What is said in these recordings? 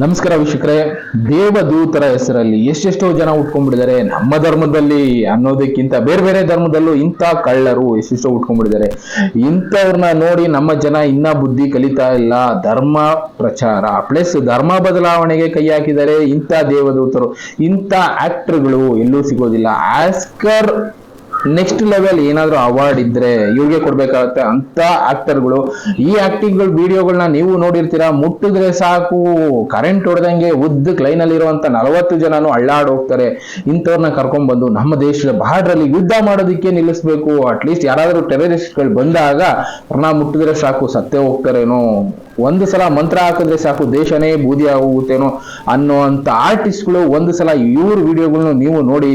ನಮಸ್ಕಾರ ವೀಕ್ಷಕರೇ, ದೇವದೂತರ ಹೆಸರಲ್ಲಿ ಎಷ್ಟೆಷ್ಟೋ ಜನ ಉಟ್ಕೊಂಡ್ಬಿಟ್ಟಿದ್ದಾರೆ ನಮ್ಮ ಧರ್ಮದಲ್ಲಿ ಅನ್ನೋದಕ್ಕಿಂತ ಬೇರೆ ಬೇರೆ ಧರ್ಮದಲ್ಲೂ ಇಂಥ ಕಳ್ಳರು ಎಷ್ಟೆಷ್ಟೋ ಉಟ್ಕೊಂಡ್ಬಿಟ್ಟಿದ್ದಾರೆ ಇಂಥವ್ರನ್ನ ನೋಡಿ ನಮ್ಮ ಜನ ಇನ್ನ ಬುದ್ಧಿ ಕಲಿತಾ ಇಲ್ಲ. ಧರ್ಮ ಪ್ರಚಾರ, ಪ್ಲಸ್ ಧರ್ಮ ಬದಲಾವಣೆಗೆ ಕೈ ಹಾಕಿದರೆ ಇಂಥ ದೇವದೂತರು. ಇಂಥ ಆಕ್ಟರ್ಗಳು ಎಲ್ಲೂ ಸಿಗೋದಿಲ್ಲ. ಆಸ್ಕರ್ ನೆಕ್ಸ್ಟ್ ಲೆವೆಲ್ ಏನಾದ್ರೂ ಅವಾರ್ಡ್ ಇದ್ರೆ ಇವ್ರಿಗೆ ಕೊಡ್ಬೇಕಾಗತ್ತೆ ಅಂತ ಆಕ್ಟರ್ಗಳು ಈ ಆಕ್ಟಿಂಗ್ಗಳು ವಿಡಿಯೋಗಳನ್ನ ನೀವು ನೋಡಿರ್ತೀರಾ, ಮುಟ್ಟಿದ್ರೆ ಸಾಕು. ಕರೆಂಟ್ ಹೊಡೆದಂಗೆ ಉದ್ದ ಕ್ಲೈನ್ ಅಲ್ಲಿ ಇರುವಂತ ನಲವತ್ತು ಜನನು ಅಳ್ಳಾಡ್ ಹೋಗ್ತಾರೆ. ಇಂಥವ್ರನ್ನ ಕರ್ಕೊಂಡ್ ಬಂದು ನಮ್ಮ ದೇಶದ ಬಾರ್ಡ್ರಲ್ಲಿ ಯುದ್ಧ ಮಾಡೋದಕ್ಕೆ ನಿಲ್ಲಿಸ್ಬೇಕು. ಅಟ್ಲೀಸ್ಟ್ ಯಾರಾದ್ರೂ ಟೆರರಿಸ್ಟ್ಗಳು ಬಂದಾಗ ಅವ್ರನ್ನ ಮುಟ್ಟಿದ್ರೆ ಸಾಕು, ಸತ್ತೇ ಹೋಗ್ತಾರೇನೋ. ಒಂದು ಸಲ ಮಂತ್ರ ಹಾಕಿದ್ರೆ ಸಾಕು, ದೇಶನೇ ಬೂದಿ ಆಗೋಗುತ್ತೇನೋ ಅನ್ನೋ ಅಂತ ಆರ್ಟಿಸ್ಟ್ಗಳು ಒಂದು ಸಲ ಇವ್ರ ವಿಡಿಯೋಗಳನ್ನ ನೀವು ನೋಡಿ.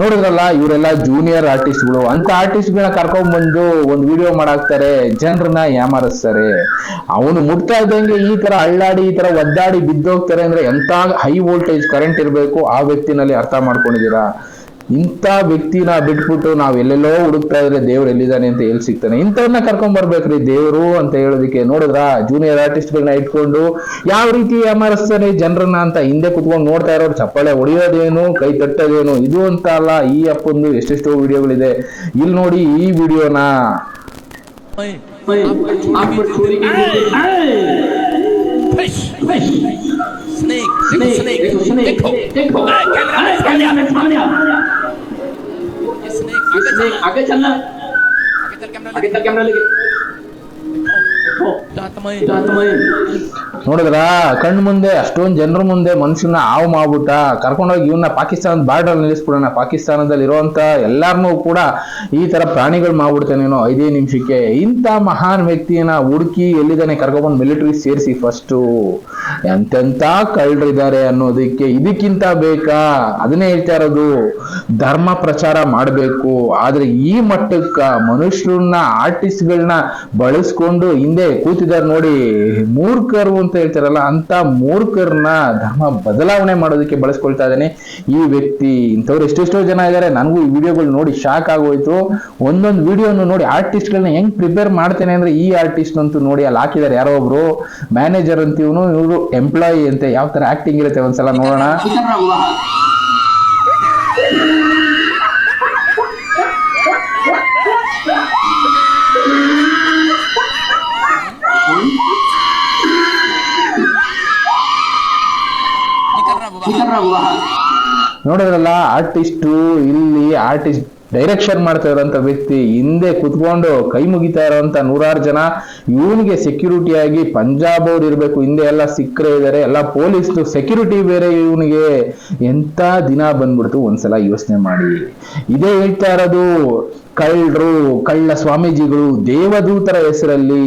ನೋಡಿದ್ರಲ್ಲ, ಇವರೆಲ್ಲ ಜೂನಿಯರ್ ಆರ್ಟಿಸ್ಟ್ಗಳು ಅಂತ ಆರ್ಟಿಸ್ಟ್ಗಳನ್ನ ಕರ್ಕೊಂಡ್ ಬಂದು ಒಂದು ವಿಡಿಯೋ ಮಾಡಾಕ್ತಾರೆ. ಜನರನ್ನ ಯಾಮಾರಿಸ್ತಾರೆ. ಅವನು ಮುಟ್ತಾ ಇದ್ದಂಗೆ ಈ ತರ ಅಳ್ಳಾಡಿ, ಈ ತರ ಒದ್ದಾಡಿ ಬಿದ್ದೋಗ್ತಾರೆ ಅಂದ್ರೆ ಎಂತ ಹೈ ವೋಲ್ಟೇಜ್ ಕರೆಂಟ್ ಇರಬೇಕು ಆ ವ್ಯಕ್ತಿನಲ್ಲಿ ಅರ್ಥ ಮಾಡ್ಕೊಂಡಿದ್ದೀರಾ? ಇಂಥ ವ್ಯಕ್ತಿನ ಬಿಟ್ಬಿಟ್ಟು ನಾವು ಎಲ್ಲೆಲ್ಲೋ ಹುಡುಕ್ತಾ ಇದ್ರೆ ದೇವ್ರು ಎಲ್ಲಿದ್ದಾನೆ ಅಂತ ಎಲ್ಲಿ ಸಿಗ್ತಾನೆ ಇಂಥವ್ರನ್ನ ಕರ್ಕೊಂಡ್ ಬರ್ಬೇಕ್ರಿ ದೇವ್ರು ಅಂತ ಹೇಳೋದಕ್ಕೆ ನೋಡಿದ್ರ ಜೂನಿಯರ್ ಆರ್ಟಿಸ್ಟ್ ಗಳನ್ನ ಇಟ್ಕೊಂಡು ಯಾವ ರೀತಿ ಅಮರಸ್ತಾನೆ ಜನರನ್ನ ಅಂತ ಹಿಂದೆ ಕುತ್ಕೊಂಡು ನೋಡ್ತಾ ಇರೋರು ಚಪ್ಪಾಳೆ ಹೊಡೆಯೋದೇನು ಕೈ ತಟ್ಟೋದೇನು ಇದು ಅಂತ ಅಲ್ಲ ಈ ಅಪ್ಪೊಂದು ಎಷ್ಟೆಷ್ಟೋ ವಿಡಿಯೋಗಳಿದೆ ಇಲ್ಲಿ ನೋಡಿ ಈ ವಿಡಿಯೋನ ಸ್ನೇಕ್ ಸ್ನೇಕ್ سے آگے چلنا ہے۔ آگے چل کیمرہ لے کے۔ ನೋಡಿದ್ರ? ಕಣ್ಣು ಮುಂದೆ, ಅಷ್ಟೊಂದು ಜನರ ಮುಂದೆ ಮನುಷ್ಯನ ಹಾವು ಮಾಡ್ಬಿಟ್ಟ. ಕರ್ಕೊಂಡೋಗಿ ಇವನ್ನ ಪಾಕಿಸ್ತಾನ ಬಾರ್ಡರ್ ನಿಲ್ಲಿಸ್ಬಿಡೋಣ. ಪಾಕಿಸ್ತಾನದಲ್ಲಿ ಇರುವಂತ ಎಲ್ಲಾರನ್ನೂ ಕೂಡ ಈ ತರ ಪ್ರಾಣಿಗಳು ಮಾಡ್ಬಿಡ್ತಾನೇನೋ ಐದೇ ನಿಮಿಷಕ್ಕೆ. ಇಂಥ ಮಹಾನ್ ವ್ಯಕ್ತಿಯನ್ನ ಹುಡುಕಿ ಎಲ್ಲಿದ್ದಾನೆ? ಕರ್ಕೊಂಡ್ಬಂದು ಮಿಲಿಟರಿ ಸೇರಿಸಿ ಫಸ್ಟು ಎಂತೆಂತ ಕಳ್ಳರಿದ್ದಾರೆ ಅನ್ನೋದಕ್ಕೆ ಇದಕ್ಕಿಂತ ಬೇಕಾ? ಅದನ್ನೇ ಹೇಳ್ತಾ ಇರೋದು. ಧರ್ಮ ಪ್ರಚಾರ ಮಾಡಬೇಕು. ಆದ್ರೆ ಈ ಮಟ್ಟಕ್ಕ ಮನುಷ್ಯರನ್ನ ಆರ್ಟಿಸ್ಟ್ಗಳನ್ನ ಬಳಸ್ಕೊಂಡು ಹಿಂದೆ ಕೂತಿದ್ದಾರೆ ನೋಡಿ. ಮೂರ್ಖರು ಅಂತ ಹೇಳ್ತಾರಲ್ಲ, ಅಂತ ಮೂರ್ಖರನ್ನ ಧರ್ಮ ಬದಲಾವಣೆ ಮಾಡೋದಕ್ಕೆ ಬಳಸ್ಕೊಳ್ತಾ ಇದ್ದಾನೆ ಈ ವ್ಯಕ್ತಿ. ಇಂಥವ್ರು ಎಷ್ಟೆಷ್ಟೋ ಜನ ಇದ್ದಾರೆ. ನನಗೂ ಈ ವಿಡಿಯೋಗಳು ನೋಡಿ ಶಾಕ್ ಆಗೋಯ್ತು. ಒಂದೊಂದು ವಿಡಿಯೋನು ನೋಡಿ ಆರ್ಟಿಸ್ಟ್ಗಳನ್ನ ಹೆಂಗ್ ಪ್ರಿಪೇರ್ ಮಾಡ್ತೇನೆ ಅಂದ್ರೆ ಈ ಆರ್ಟಿಸ್ಟ್ ಅಂತೂ ನೋಡಿ ಅಲ್ಲಿ ಹಾಕಿದ್ದಾರೆ. ಯಾರೋ ಒಬ್ರು ಮ್ಯಾನೇಜರ್ ಅಂತ ಇವನು ಇವರು ಎಂಪ್ಲಾಯಿ ಅಂತ. ಯಾವ ತರ ಆಕ್ಟಿಂಗ್ ಇರುತ್ತೆ ಒಂದ್ಸಲ ನೋಡೋಣ. ನೋಡಿದ್ರಲ್ಲ ಆರ್ಟಿಸ್ಟು ಇಲ್ಲಿ ಆರ್ಟಿಸ್ಟ್ ಡೈರೆಕ್ಷನ್ ಮಾಡ್ತಾ ಇರೋಂಥ ವ್ಯಕ್ತಿ, ಹಿಂದೆ ಕುತ್ಕೊಂಡು ಕೈ ಮುಗಿತಾ ಇರೋಂಥ ನೂರಾರು ಜನ, ಇವನಿಗೆ ಸೆಕ್ಯೂರಿಟಿ ಆಗಿ ಪಂಜಾಬ್ ಅವ್ರು ಇರಬೇಕು, ಹಿಂದೆ ಎಲ್ಲ ಸಿಕ್ಕರೆ ಇದ್ದಾರೆ ಎಲ್ಲ ಪೊಲೀಸ್ ಸೆಕ್ಯೂರಿಟಿ ಬೇರೆ ಇವನಿಗೆ. ಎಂತ ದಿನ ಬಂದ್ಬಿಡ್ತು, ಒಂದ್ಸಲ ಯೋಚನೆ ಮಾಡಿ. ಇದೇ ಹೇಳ್ತಾ ಇರೋದು ಕಳ್ಳರು, ಕಳ್ಳ ಸ್ವಾಮೀಜಿಗಳು ದೇವದೂತರ ಹೆಸರಲ್ಲಿ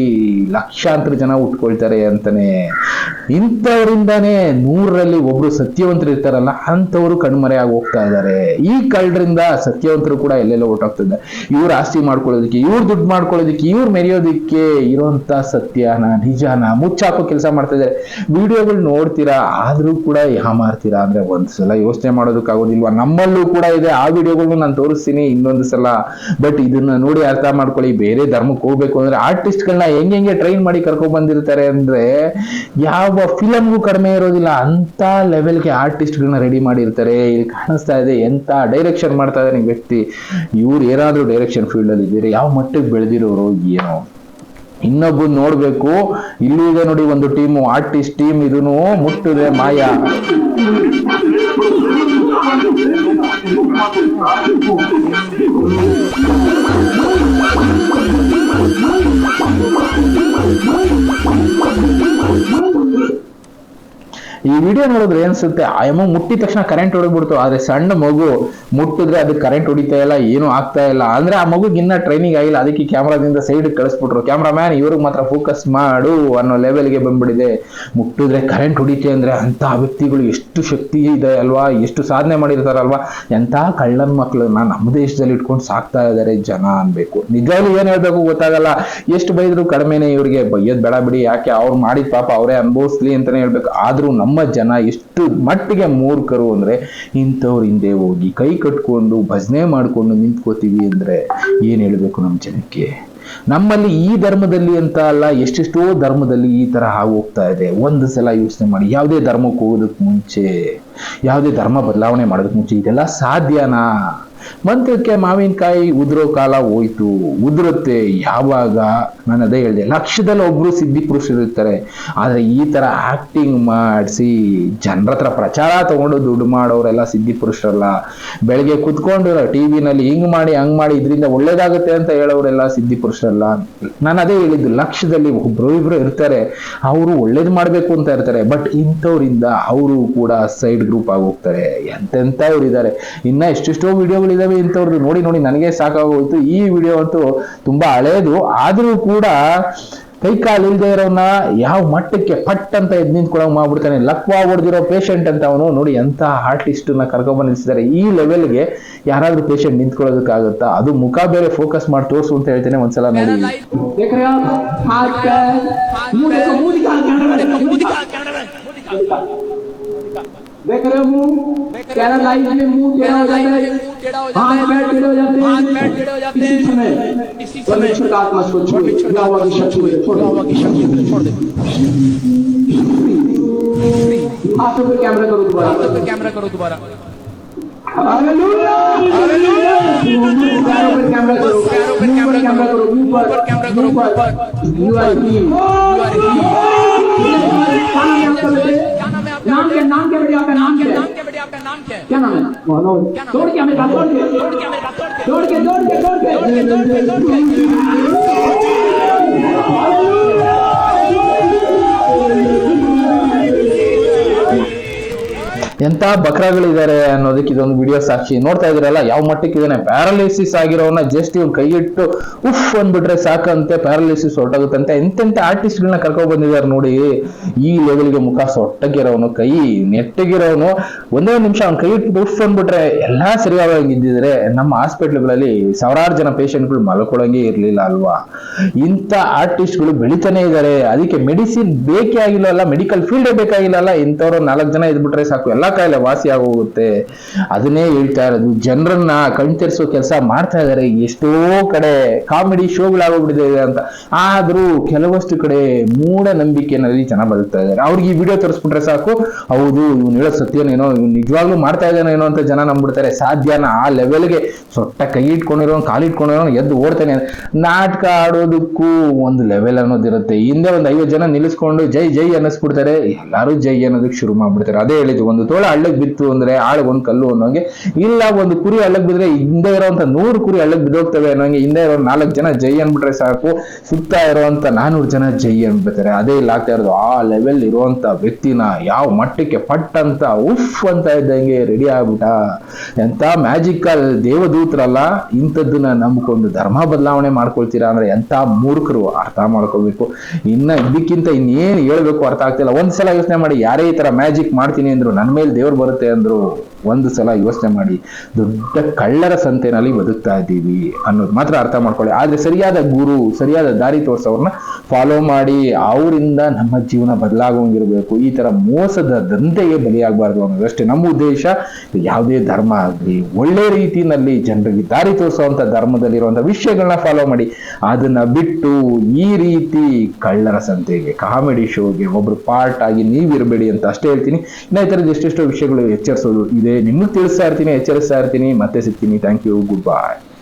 ಲಕ್ಷಾಂತರ ಜನ ಉಟ್ಕೊಳ್ತಾರೆ ಅಂತಾನೆ. ಇಂಥವರಿಂದಾನೇ ನೂರರಲ್ಲಿ ಒಬ್ರು ಸತ್ಯವಂತರು ಇರ್ತಾರಲ್ಲ ಅಂಥವ್ರು ಕಣ್ಮರೆಯಾಗಿ ಹೋಗ್ತಾ ಇದ್ದಾರೆ ಈ ಕಳ್ಳರಿಂದ ಸತ್ಯವಂತರು ಕೂಡ ಎಲ್ಲೆಲ್ಲ ಇದ್ದಾರೆ ಇವ್ರ ಆಸ್ತಿ ಮಾಡ್ಕೊಳ್ಳೋದಕ್ಕೆ, ಇವ್ರ ದುಡ್ಡು ಮಾಡ್ಕೊಳ್ಳೋದಕ್ಕೆ, ಇವ್ರು ಮೆರೆಯೋದಕ್ಕೆ ಇರೋಂಥ ಸತ್ಯನ, ನಿಜಾನ ಮುಚ್ಚಾಕೋ ಕೆಲಸ ಮಾಡ್ತಾ ಇದ್ದಾರೆ. ವಿಡಿಯೋಗಳು ನೋಡ್ತೀರಾ, ಆದ್ರೂ ಕೂಡ ಯಾಮಾರ್ತೀರಾ ಅಂದ್ರೆ ಒಂದ್ಸಲ ಯೋಚನೆ ಮಾಡೋದಕ್ಕಾಗೋದಿಲ್ವಾ ನಮ್ಮಲ್ಲೂ ಕೂಡ ಇದೆ. ಆ ವಿಡಿಯೋಗಳನ್ನ ನಾನು ತೋರಿಸ್ತೀನಿ ಇನ್ನೊಂದು ಸಲ. ಬಟ್ ಇದನ್ನ ನೋಡಿ ಅರ್ಥ ಮಾಡ್ಕೊಳ್ಳಿ. ಬೇರೆ ಧರ್ಮಕ್ಕೆ ಹೋಗ್ಬೇಕು ಅಂದ್ರೆ ಆರ್ಟಿಸ್ಟ್ಗಳನ್ನ ಹೆಂಗೆ ಹೆಂಗೆ ಟ್ರೈನ್ ಮಾಡಿ ಕರ್ಕೊಂಡ್ ಬಂದಿರ್ತಾರೆ ಅಂದ್ರೆ, ಯಾವ ಫಿಲಮ್ಗೂ ಕಡಿಮೆ ಇರೋದಿಲ್ಲ, ಅಂತ ಲೆವೆಲ್ಗೆ ಆರ್ಟಿಸ್ಟ್ಗಳನ್ನ ರೆಡಿ ಮಾಡಿರ್ತಾರೆ. ಇಲ್ಲಿ ಕಾಣಿಸ್ತಾ ಇದೆ ಎಂತ ಡೈರೆಕ್ಷನ್ ಮಾಡ್ತಾ ಇದ್ದಾನೆ ವ್ಯಕ್ತಿ. ಇವ್ರು ಏನಾದ್ರೂ ಡೈರೆಕ್ಷನ್ ಫೀಲ್ಡ್ ಅಲ್ಲಿ ಇದ್ದೀರಿ, ಯಾವ ಮಟ್ಟಕ್ಕೆ ಬೆಳೆದಿರೋರು, ಏನು. ಇನ್ನೊಬ್ಬ ನೋಡ್ಬೇಕು, ಇಲ್ಲೂ ಇದೆ ನೋಡಿ ಒಂದು ಟೀಮು ಆರ್ಟಿಸ್ಟ್ ಟೀಮ್ ಇದನ್ನು ಮುಟ್ಟಿದೆ ಮಾಯಾ. ಈ ವಿಡಿಯೋ ನೋಡಿದ್ರೆ ಅನ್ಸುತ್ತೆ ಆ ಅಮ್ಮ ಮುಟ್ಟಿದ ತಕ್ಷಣ ಕರೆಂಟ್ ಹೊಡೆದ್ಬಿಡ್ತು ಆದ್ರೆ ಸಣ್ಣ ಮಗು ಮುಟ್ಟಿದ್ರೆ ಅದಕ್ಕೆ ಕರೆಂಟ್ ಹೊಡಿತಾ ಇಲ್ಲ, ಏನು ಆಗ್ತಾ ಇಲ್ಲ. ಅಂದ್ರೆ ಆ ಮಗುಗೆ ಇನ್ನ ಟ್ರೈನಿಂಗ್ ಆಗಿಲ್ಲ. ಅದಕ್ಕೆ ಕ್ಯಾಮ್ರಾದಿಂದ ಸೈಡ್ ಕಳಿಸ್ಬಿಟ್ರು. ಕ್ಯಾಮ್ರಾಮ್ಯಾನ್ ಇವ್ರಿಗೆ ಮಾತ್ರ ಫೋಕಸ್ ಮಾಡು ಅನ್ನೋ ಲೆವೆಲ್ಗೆ ಬಂದ್ಬಿಟ್ಟಿದೆ. ಮುಟ್ಟಿದ್ರೆ ಕರೆಂಟ್ ಹೊಡಿತೆ ಅಂದ್ರೆ ಅಂತ ವ್ಯಕ್ತಿಗಳು ಎಷ್ಟು ಶಕ್ತಿ ಇದೆ ಅಲ್ವಾ? ಎಷ್ಟು ಸಾಧನೆ ಮಾಡಿರ್ತಾರಲ್ವಾ ಎಂತ ಕಳ್ಳನ್ ಮಕ್ಳನ್ನ ನಮ್ಮ ದೇಶದಲ್ಲಿ ಇಟ್ಕೊಂಡು ಸಾಕ್ತಾ ಇದ್ದಾರೆ ಜನ ಅನ್ಬೇಕು. ನಿಜವಾಗ್ಲೂ ಏನ್ ಹೇಳ್ಬೇಕು ಗೊತ್ತಾಗಲ್ಲ. ಎಷ್ಟು ಬೈದ್ರು ಕಡಿಮೆನೆ ಇವ್ರಿಗೆ. ಬೈಯೋದ್ ಬೇಡ ಬಿಡಿ. ಯಾಕೆ? ಅವ್ರು ಮಾಡಿದ ಪಾಪ ಅವರೇ ಅನುಭವಿಸ್ಲಿ ಅಂತಾನೆ ಹೇಳ್ಬೇಕು. ಆದ್ರೂ ನಮ್ಮ ಜನ ಎಷ್ಟು ಮಟ್ಟಿಗೆ ಮೂರ್ಖರು ಅಂದ್ರೆ ಇಂಥವ್ರ ಹಿಂದೆ ಹೋಗಿ ಕೈ ಕಟ್ಕೊಂಡು ಭಜನೆ ಮಾಡ್ಕೊಂಡು ನಿಂತ್ಕೋತೀವಿ ಅಂದ್ರೆ ಏನ್ ಹೇಳ್ಬೇಕು ನಮ್ಮ ಜನಕ್ಕೆ? ನಮ್ಮಲ್ಲಿ ಈ ಧರ್ಮದಲ್ಲಿ ಅಂತ ಅಲ್ಲ, ಎಷ್ಟೆಷ್ಟೋ ಧರ್ಮದಲ್ಲಿ ಈ ತರ ಹೋಗ್ತಾ ಇದೆ. ಒಂದು ಸಲ ಯೋಚನೆ ಮಾಡಿ, ಯಾವುದೇ ಧರ್ಮಕ್ಕೆ ಹೋಗೋದಕ್ಕೆ ಮುಂಚೆ, ಯಾವುದೇ ಧರ್ಮ ಬದಲಾವಣೆ ಮಾಡೋದಕ್ಕೆ ಮುಂಚೆ, ಇದೆಲ್ಲ ಸಾಧ್ಯನಾ? ಮಂತ್ರಕ್ಕೆ ಮಾವಿನಕಾಯಿ ಉದುರೋ ಕಾಲ ಹೋಯ್ತು. ಉದುರುತ್ತೆ. ಯಾವಾಗ? ನಾನು ಅದೇ ಹೇಳಿದೆ. ಲಕ್ಷದಲ್ಲಿ ಒಬ್ರು ಸಿದ್ಧಿ ಪುರುಷರು ಇರ್ತಾರೆ. ಆದ್ರೆ ಈ ತರ ಆಕ್ಟಿಂಗ್ ಮಾಡಿಸಿ ಜನರ ಹತ್ರ ಪ್ರಚಾರ ತಗೊಂಡು ದುಡ್ಡು ಮಾಡೋರೆಲ್ಲ ಸಿದ್ಧಿ ಪುರುಷರಲ್ಲ. ಬೆಳಗ್ಗೆ ಕುತ್ಕೊಂಡು ಟಿವಿನಲ್ಲಿ ಹಿಂಗ್ ಮಾಡಿ, ಹಂಗ್ ಮಾಡಿ, ಇದರಿಂದ ಒಳ್ಳೇದಾಗುತ್ತೆ ಅಂತ ಹೇಳೋರೆಲ್ಲ ಸಿದ್ಧಿ ಪುರುಷರಲ್ಲ. ನಾನು ಅದೇ ಹೇಳಿದ್ದು, ಲಕ್ಷದಲ್ಲಿ ಒಬ್ರು ಇಬ್ರು ಇರ್ತಾರೆ. ಅವರು ಒಳ್ಳೇದು ಮಾಡ್ಬೇಕು ಅಂತ ಇರ್ತಾರೆ. ಬಟ್ ಇಂಥವ್ರಿಂದ ಅವರು ಕೂಡ ಸೈಡ್ ಗ್ರೂಪ್ ಆಗಿ ಹೋಗ್ತಾರೆ ಎಂತೆಂಥವ್ರು ಇದ್ದಾರೆ ಇನ್ನ ಎಷ್ಟೆಷ್ಟೋ ವಿಡಿಯೋಗಳಿದಾವೆ ಇಂಥವ್ರದ್ದು ನೋಡಿ ನೋಡಿ ನನಗೆ ಸಾಕಾಗೋಯ್ತು. ಈ ವಿಡಿಯೋ ಅಂತೂ ತುಂಬಾ ಹಳೇದು. ಆದರೂ ಕೂಡ ಕೈ ಕಾಲು ಇಲ್ದೇ ಇರೋನ ಯಾವ ಮಟ್ಟಕ್ಕೆ ಪಟ್ ಅಂತ ಎದ್ ನಿಂತ್ಕೊಳಂಗ್ ಮಾಡ್ಬಿಡ್ತಾನೆ. ಲಕ್ವಾ ಹೊಡೆದಿರೋ ಪೇಷಂಟ್ ಅಂತ ಅವನು ನೋಡಿ ಎಂತ ಆರ್ಟಿಸ್ಟ್ನ ಕರ್ಕೊಂಡ್ ನಿಲ್ಸಿದ್ದಾರೆ ಈ ಲೆವೆಲ್ಗೆ ಯಾರಾದ್ರೂ ಪೇಷಂಟ್ ನಿಂತ್ಕೊಳ್ಳೋದಕ್ಕಾಗುತ್ತಾ? ಅದು ಮುಖ ಬೇರೆ ಫೋಕಸ್ ಮಾಡಿ ತೋರಿಸು ಅಂತ ಹೇಳ್ತೇನೆ ಒಂದ್ಸಲ ನೋಡಿ. دیکھ رہے ہو کیرا لائف میں منہ کیرا لائف میں ہاتھ پیر ٹیڑے ہو جاتے ہیں اسی سمے پرمیشور کا آتما کو چھوڑ چھوڑا ہوا کی شک چھوڑ دے چھوڑا ہوا کی شک چھوڑ دے چھوڑ دے آپ کو کیمرہ کرو دوبارہ آپ کو کیمرہ کرو دوبارہ کیمرہ کرو کیمرہ کرو اوپر کیمرہ کرو اوپر یو آر ہی یو آر ہی نام کیا نام کیا بڑے آپ کا نام کیا نام کیا بیٹے آپ کا نام کیا کیا نام ہے؟ توڑ کے ہمیں بات توڑ کے۔ ہمیں بات توڑ کے۔ توڑ کے توڑ کے توڑ کے۔ توڑ کے توڑ کے ಎಂತ ಬಕ್ರಾಗಳಿದ್ದಾರೆ ಅನ್ನೋದಕ್ಕೆ ಇದೊಂದು ವಿಡಿಯೋ ಸಾಕ್ಷಿ. ನೋಡ್ತಾ ಇದ್ರಲ್ಲ ಯಾವ ಮಟ್ಟಕ್ಕೆ ಇದಾನೆ ಪ್ಯಾರಾಲಿಸಿಸ್ ಆಗಿರೋನ ಜಸ್ಟ್ ಇವ್ನು ಕೈ ಇಟ್ಟು ಉಫ್ ಅಂದ್ಬಿಟ್ರೆ ಸಾಕಂತೆ ಪ್ಯಾರಾಲಿಸಿಸ್ ಹೊರಟಾಗುತ್ತಂತೆ ಎಂತೆಂತ ಆರ್ಟಿಸ್ಟ್ ಗಳನ್ನ ಕರ್ಕೊಂಡ್ ಬಂದಿದ್ದಾರೆ ನೋಡಿ. ಈ ಲೆವೆಲ್ಗೆ ಮುಖ ಸೊಟ್ಟಗಿರೋನು ಕೈ ನೆಟ್ಟಗಿರೋನು ಒಂದೇ ಒಂದು ನಿಮಿಷ ಅವ್ನು ಕೈ ಇಟ್ಟು ಉಫ್ ಅಂದ್ಬಿಟ್ರೆ ಎಲ್ಲಾ ಸರಿಯಾಗಿ ಇದ್ದಿದ್ರೆ ನಮ್ಮ ಹಾಸ್ಪಿಟ್ಲ್ಗಳಲ್ಲಿ ಸಾವಿರಾರು ಜನ ಪೇಷಂಟ್ಗಳು ಮಲ್ಕೊಳಂಗೆ ಇರಲಿಲ್ಲ ಅಲ್ವಾ? ಇಂಥ ಆರ್ಟಿಸ್ಟ್ಗಳು ಬೆಳಿತಾನೆ ಇದ್ದಾರೆ ಅದಕ್ಕೆ ಮೆಡಿಸಿನ್ ಬೇಕೇ ಆಗಿಲ್ಲ ಅಲ್ಲ ಮೆಡಿಕಲ್ ಫೀಲ್ಡೇ ಬೇಕಾಗಿಲ್ಲ ಅಲ್ಲ. ಇಂಥವ್ರು ನಾಲ್ಕು ಜನ ಇದ್ಬಿಟ್ರೆ ಸಾಕು. ಎಲ್ಲಾ ಕಾಯಿಲೆ ವಾಸಿ ಆಗೋಗುತ್ತೆ. ಅದನ್ನೇ ಹೇಳ್ತಾ ಇರೋದು. ಜನರನ್ನ ಕಣ್ತರಿಸೋ ಕೆಲಸ ಮಾಡ್ತಾ ಇದ್ದಾರೆ ಎಷ್ಟೋ ಕಡೆ ಕಾಮಿಡಿ ಶೋಗಳಾಗೋಗ್ಬಿಟ್ಟಿದೆ ಅಂತ. ಆದ್ರೂ ಕೆಲವಷ್ಟು ಕಡೆ ಮೂಢ ನಂಬಿಕೆನಲ್ಲಿ ಜನ ಬದುಕ್ತಾ ಇದ್ದಾರೆ ಅವ್ರಿಗೆ ಈ ವಿಡಿಯೋ ತೋರಿಸ್ಬಿಟ್ರೆ ಸಾಕು. ಹೌದು, ಇವ್ನು ಹೇಳೋ ಸತ್ಯನೇನೋ ಇವ್ನು ನಿಜವಾಗ್ಲೂ ಮಾಡ್ತಾ ಇದ್ದಾನೇನೋ ಅಂತ ಜನ ನಂಬಿಡ್ತಾರೆ ಸಾಧ್ಯನ? ಆ ಲೆವೆಲ್ಗೆ ಸೊಟ್ಟ ಕೈ ಇಟ್ಕೊಂಡಿರೋ, ಕಾಲು ಇಟ್ಕೊಂಡಿರೋ ಎದ್ದು ಓಡ್ತಾನೆ. ನಾಟಕ ಆಡೋದಕ್ಕೂ ಒಂದು ಲೆವೆಲ್ ಅನ್ನೋದಿರುತ್ತೆ ಹಿಂದೆ ಒಂದು ಐವತ್ತು ಜನ ನಿಲ್ಲಿಸ್ಕೊಂಡು ಜೈ ಜೈ ಅನ್ನಿಸ್ಬಿಡ್ತಾರೆ. ಎಲ್ಲಾರು ಜೈ ಅನ್ನೋದಕ್ಕೆ ಶುರು ಮಾಡ್ಬಿಡ್ತಾರೆ. ಅದೇ ಹೇಳಿದ್ದು, ಒಂದು ತೋಳ ಹಳ್ಳಕ್ ಬಿತ್ತು ಅಂದ್ರೆ ಆಳಗ್ ಒಂದ್ ಕಲ್ಲು ಅನ್ನೋಂಗೆ, ಇಲ್ಲ ಒಂದು ಕುರಿ ಹಳ್ಳಕ್ ಬಿದ್ರೆ ಹಿಂದೆ ಇರೋಂತ ನೂರು ಕುರಿ ಹಳ್ಳಕ್ ಬಿದ್ದೋಗ್ತವೆ ಅನ್ನೋಂಗೆ, ಹಿಂದೆ ಇರೋ ನಾಲ್ಕು ಜನ ಜೈ ಅನ್ಬಿಟ್ರೆ ಸಾಕು, ಸುತ್ತ ಇರೋಂತ ನಾನೂರು ಜನ ಜೈ ಅನ್ಬಿಡ್ತಾರೆ. ಅದೇ ಇಲ್ಲಿ ಆಗ್ತಾ ಇರೋದು, ಆ ಲೆವೆಲ್ ಇರುವಂತ ವ್ಯಕ್ತಿನ ಯಾವ ಮಟ್ಟಕ್ಕೆ ಪಟ್ ಅಂತ ಉಫ್ ಅಂತ ಇದ್ದಂಗೆ ರೆಡಿ ಆಗ್ಬಿಟ್ಟ. ಎಂತ ಮ್ಯಾಜಿಕಲ್ ದೇವದೂತರಲ್ಲ, ಇಂಥದ್ದನ್ನ ನಂಬಿಕೊಂಡು ಧರ್ಮ ಬದಲಾವಣೆ ಮಾಡ್ಕೊಳ್ತೀರಾ ಅಂದ್ರೆ ಎಂತ ಮೂರ್ಖರು ಅರ್ಥ ಮಾಡ್ಕೋಬೇಕು. ಇನ್ನ ಇದಕ್ಕಿಂತ ಇನ್ನೇನು ಹೇಳ್ಬೇಕು ಅರ್ಥ ಆಗ್ತಿಲ್ಲ. ಒಂದ್ಸಲ ಯೋಚನೆ ಮಾಡಿ, ಯಾರೇ ಈ ತರ ಮ್ಯಾಜಿಕ್ ಮಾಡ್ತೀನಿ ಅಂದ್ರು ನನ್ನ ಮೇಲೆ ದೇವ್ರು ಬರುತ್ತೆ ಅಂದ್ರು ಒಂದು ಸಲ ಯೋಚನೆ ಮಾಡಿ, ದೊಡ್ಡ ಕಳ್ಳರ ಸಂತೆನಲ್ಲಿ ಬದುಕ್ತಾ ಇದ್ದೀವಿ ಅನ್ನೋದು ಮಾತ್ರ ಅರ್ಥ ಮಾಡ್ಕೊಳ್ಳಿ. ಆದ್ರೆ ಸರಿಯಾದ ಗುರು, ಸರಿಯಾದ ದಾರಿ ತೋರಿಸೋರ್ನ ಫಾಲೋ ಮಾಡಿ, ಅವರಿಂದ ನಮ್ಮ ಜೀವನ ಬದಲಾಗೋಂಗಿರ್ಬೇಕು ಈ ತರ ಮೋಸದ ದಂಧೆಗೆ ಬಲಿಯಾಗಬಾರ್ದು ಅನ್ನೋದಷ್ಟೇ ನಮ್ಮ ಉದ್ದೇಶ ಯಾವುದೇ ಧರ್ಮ ಆಗಲಿ, ಒಳ್ಳೆ ರೀತಿಯಲ್ಲಿ ಜನರಿಗೆ ದಾರಿ ತೋರಿಸುವಂತ ಧರ್ಮದಲ್ಲಿರುವಂತ ವಿಷಯಗಳನ್ನ ಫಾಲೋ ಮಾಡಿ. ಅದನ್ನ ಬಿಟ್ಟು ಈ ರೀತಿ ಕಳ್ಳರ ಸಂತೆಗೆ, ಕಾಮಿಡಿ ಶೋಗೆ ಒಬ್ರು ಪಾರ್ಟ್ ಆಗಿ ನೀವಿರಬೇಡಿ ಅಂತ ಅಷ್ಟೇ ಹೇಳ್ತೀನಿ. ಇನ್ನ ಈ ತರದ ಎಷ್ಟೆಷ್ಟೋ ವಿಷಯಗಳು ಎಚ್ಚರಿಸೋದು ಇದೆ. ನಿಮ್ಗೆ ತಿಳಿಸ್ತಾ ಇರ್ತೀನಿ ಎಚ್ಚರಿಸ್ತಾ ಇರ್ತೀನಿ. ಮತ್ತೆ ಸಿಗ್ತೀನಿ. Thank you good bye